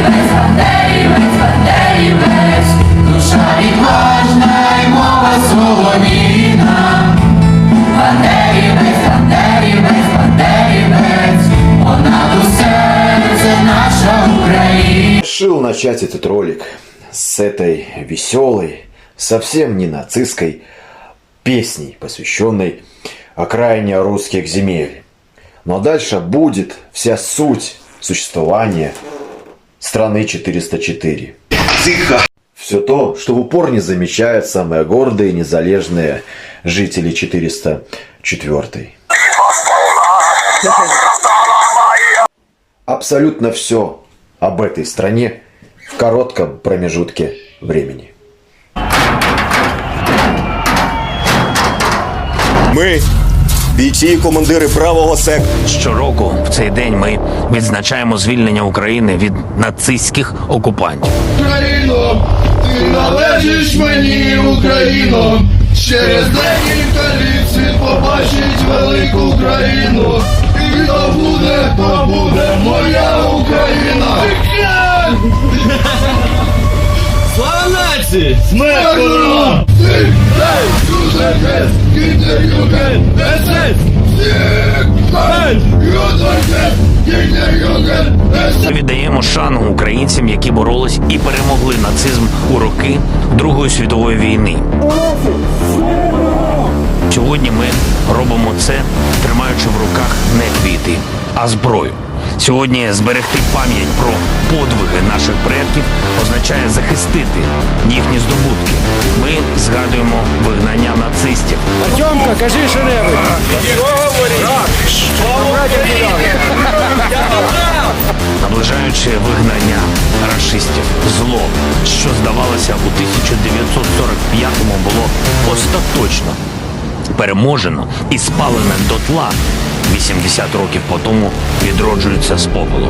Бандерівець, бандерівець, бандерівець, душа відважна й мова солов'їна. Бандерівець, бандерівець, бандерівець, понад усе це наша Україна. Решил начать этот ролик с этой веселой, совсем не нацистской песней, посвященной окраине русских земель. Но дальше будет вся суть существования страны 404. Все то, что в упор не замечают самые гордые и незалежные жители 404. Абсолютно все об этой стране в коротком промежутке времени. Ми, бійці і командири правого сек. Щороку в цей день ми відзначаємо звільнення України від нацистських окупантів. Україно, ти належиш мені, Україно. Через декілька літ світ побачить велику країну. І то буде, то буде нації! Смерть ворогам! Віддаємо шану українцям, які боролись і перемогли нацизм у роки Другої світової війни. Сьогодні ми робимо це, тримаючи в руках не квіти, а зброю. Сьогодні зберегти пам'ять про подвиги наших предків означає захистити їхні здобутки. Ми згадуємо вигнання нацистів, Артемка, кажи що-небудь. наближаючи вигнання рашистів, зло, що здавалося у 1945-му було остаточно переможено і спалене дотла. 80 років по тому відроджуються з попелу.